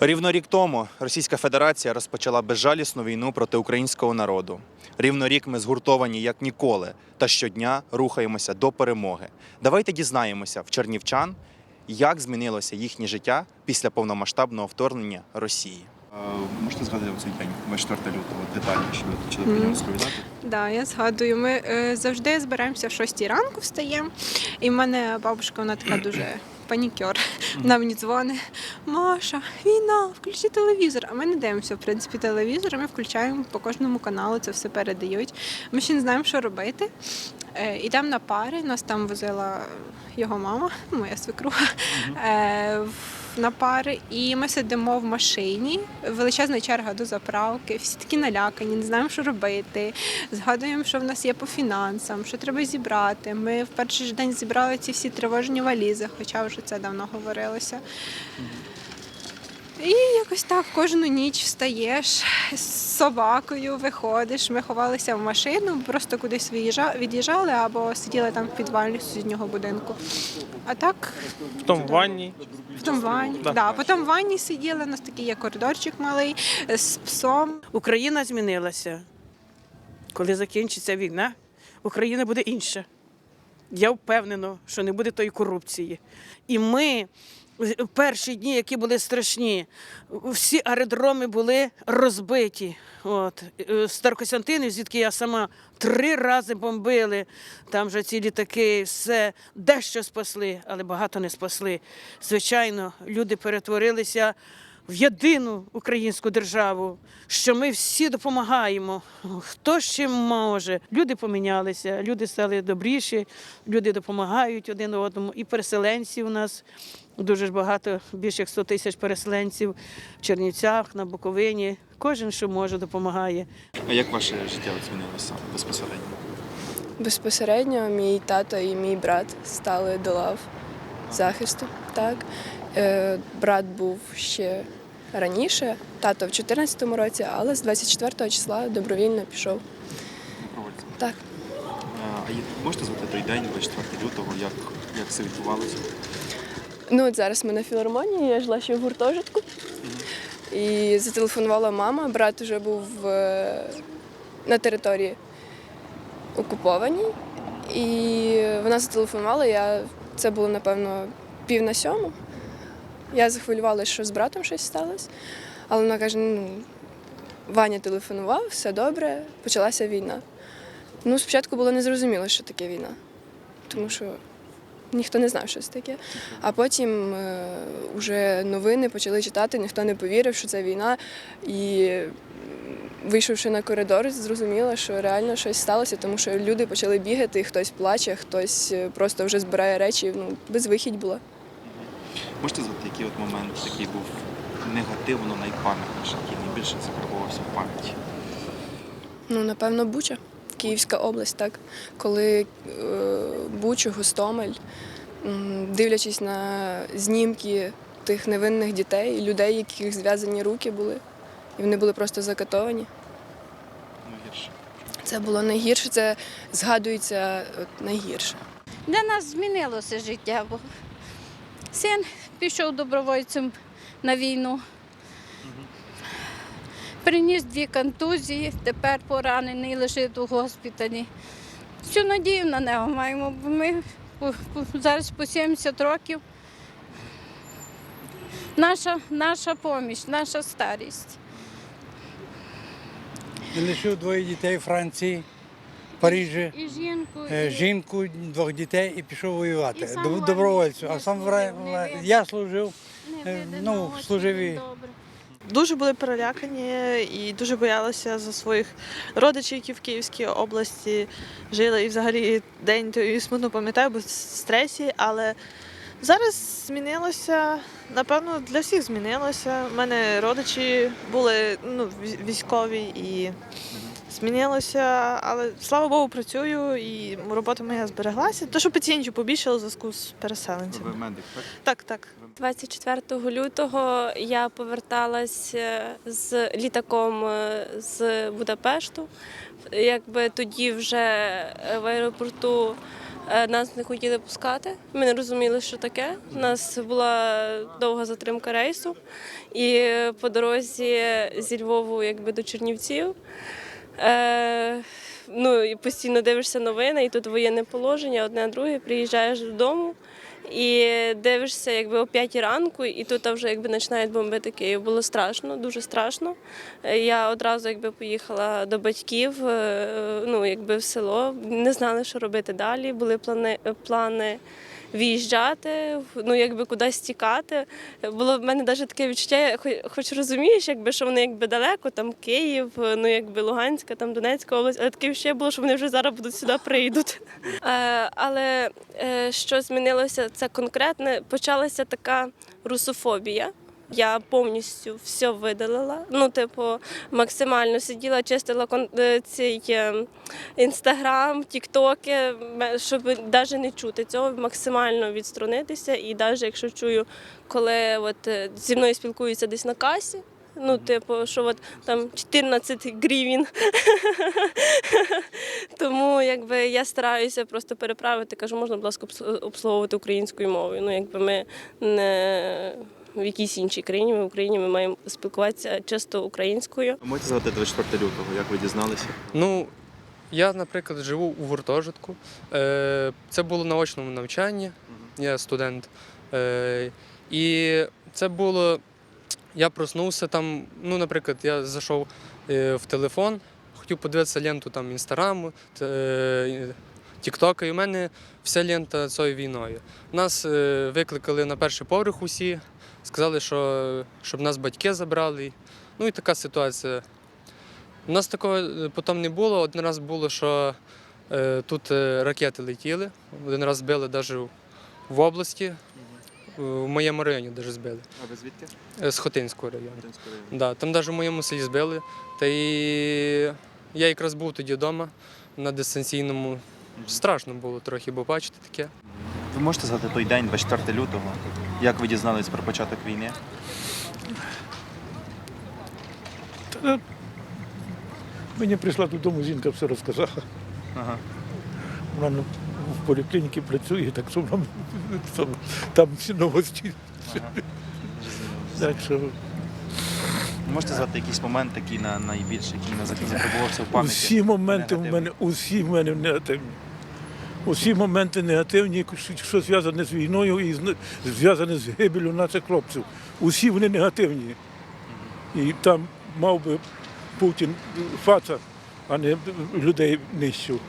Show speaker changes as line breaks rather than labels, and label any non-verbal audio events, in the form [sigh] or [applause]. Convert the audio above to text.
Рівно рік тому Російська Федерація розпочала безжалісну війну проти українського народу. Рівно рік ми згуртовані як ніколи та щодня рухаємося до перемоги. Давайте дізнаємося в чернівчан, як змінилося їхнє життя після повномасштабного вторгнення Росії. Можете згадати цей день, 24 лютого, детальніше почали
про нього
розповідати?
Да, я згадую. Ми е, завжди збираємося в 6 ранку, встаємо. І в мене бабушка, вона така дуже панікер. Вона мені дзвонить. Маша, війна, включи телевізор. А ми не дивимося, в принципі, телевізор. Ми включаємо по кожному каналу, це все передають. Ми ще не знаємо, що робити. Е, Ідемо на пари. Нас там возила його мама, моя свекруга. На пари, і ми сидимо в машині. Величезна черга до заправки. Всі такі налякані, не знаємо, що робити. Згадуємо, що в нас є по фінансам, що треба зібрати. Ми в перший ж день зібрали ці всі тривожні валізи, хоча вже це давно говорилося. Якось так кожну ніч встаєш з собакою, виходиш. Ми ховалися в машину, просто кудись від'їжджали або сиділи там в підвалі сусіднього будинку. А так
в ванні.
в тому ванні.
Да.
Да. Потім в ванні сиділи, у нас такий є коридорчик малий з псом.
Україна змінилася. Коли закінчиться війна, Україна буде інша. Я впевнена, що не буде тої корупції. І ми перші дні, які були страшні, всі аеродроми були розбиті. От. Е, Старокостянтинів, звідки я сама три рази бомбили, там же ці літаки, все дещо спасли, але багато не спасли. Звичайно, люди перетворилися в єдину українську державу, що ми всі допомагаємо. Хто чим може. Люди помінялися, люди стали добріші, люди допомагають один одному. І переселенці у нас дуже ж багато, більше як 100 тисяч переселенців в Чернівцях, на Буковині. Кожен, що може, допомагає.
А як ваше життя змінилося безпосередньо?
Безпосередньо мій тато і мій брат стали до лав захисту. Так. Е, брат був ще раніше, тато в 2014 році, але з 24 числа добровільно пішов. Так.
А можете згадати той день, 24 лютого, як, як це відбувалося?
Ну, от зараз ми на філармонії, я жила ще в гуртожитку. І зателефонувала мама, брат вже був е, на території окупованій. І вона зателефонувала, я, це було, напевно, пів на сьому. Я захвилювалася, що з братом щось сталося. Але вона каже: ну, Ваня телефонував, все добре, почалася війна. Ну, спочатку було незрозуміло, що таке війна, тому що ніхто не знав, що це таке. А потім е, вже новини почали читати, ніхто не повірив, що це війна. І вийшовши на коридор, зрозуміла, що реально щось сталося, тому що люди почали бігати, хтось плаче, хтось е, просто вже збирає речі. Ну, безвихідь була.
Можете згадати, який от момент такий був негативно найпам'ятніший, який найбільше закарбувався в пам'яті?
Ну, напевно, Буча, Київська область, так. Коли е, Бучу, Гостомель, дивлячись на знімки тих невинних дітей, людей, яких зв'язані руки були, і вони були просто закатовані.
Найгірше.
Це було найгірше, це згадується от, найгірше.
Для нас змінилося життя, бо син пішов добровольцем на війну. Приніс дві контузії, тепер поранений, лежить у госпіталі. Всю надію на нього маємо, бо ми зараз по 70 років. Наша, наша поміч, наша старість.
Лишив двоє дітей у Франції, в Парижі,
І жінку,
е,
і...
жінку, двох дітей і пішов воювати.
в
Добровольцю. А сам
не
я служив.
не
е, ну, служив і-
добре.
Дуже були перелякані і дуже боялися за своїх родичів, які в Київській області жили. І взагалі день той смутно пам'ятаю, бо стресі. Але зараз змінилося. Напевно, для всіх змінилося. У мене родичі були ну, військові і змінилося. Але слава Богу, працюю і робота моя збереглася. То, що пацієнтів побільшало в зв'язку з переселенцями.
Ви медик, так?
Так, так.
24 лютого я поверталась е, з літаком е, з Будапешту. Якби тоді вже е, в аеропорту Нас не хотіли пускати. Ми не розуміли, що таке. У нас була довга затримка рейсу, і по дорозі зі Львову якби до Чернівців. Е, ну, і постійно дивишся новини, і тут воєнне положення, одне друге, приїжджаєш додому. І дивишся, якби о 5 ранку, і тут вже якби починають бомбити Київ. Було страшно, дуже страшно. Е, Я одразу якби поїхала до батьків, е, ну якби в село. Не знали, що робити далі. Були плани, плани виїжджати, ну якби кудись тікати. Було в мене навіть таке відчуття, я хоч розумієш, якби що вони якби далеко, там Київ, ну якби Луганська, там Донецька область, але таке ще було, що вони вже зараз будуть сюди прийдуть. [laughs] Е, Але е, що змінилося, це конкретне, почалася така русофобія. Я повністю все видалила. Ну, типу, максимально сиділа, чистила е, цей інстаграм, тіктоки, щоб навіть не чути цього, максимально відсторонитися. І навіть якщо чую, коли от е, зі мною спілкуються десь на касі. Ну, типу, що от там 14 гривень. [laughs] Тому якби я стараюся просто переправити, кажу, можна, будь ласка, обслуговувати українською мовою. Ну, якби ми не в якійсь іншій країні, ми в Україні ми маємо спілкуватися чисто українською.
Можете згадати 24 лютого, як ви дізналися?
Ну, я, наприклад, живу у гуртожитку. Е, Це було на очному навчанні, я студент. Е, І це було. Я проснувся там, ну, наприклад, я зайшов е, в телефон, хотів подивитися ленту там інстаграму, Тіктока, і в мене вся лента цією війною. Нас е, викликали на перший поверх усі, сказали, що щоб нас батьки забрали. Ну і така ситуація. У нас такого е, потім не було. Один раз було, що е, тут ракети летіли. Один раз збили навіть в області, в моєму районі навіть збили,
А ви звідки?
з Хотинського району. Да, там навіть в моєму селі збили. Та і я якраз був тоді вдома на дистанційному. Страшно було трохи, бо бачите таке.
Ви можете згадати той день, 24 лютого, як ви дізнались про початок війни?
Мені прийшла додому, жінка все розказала.
Ага.
Вона в поліклініці працює, так що вона там, там всі новості. Так що
Можете згадати якийсь момент такий на найбільший, який на запробувався в пам'яті?
усі моменти в мене, усі в мене негативні. Усі моменти негативні, що- зв'язані з війною і зв'язані з гибелю наших хлопців. Усі вони негативні. І там мав би Путін фаца, а не людей нищив.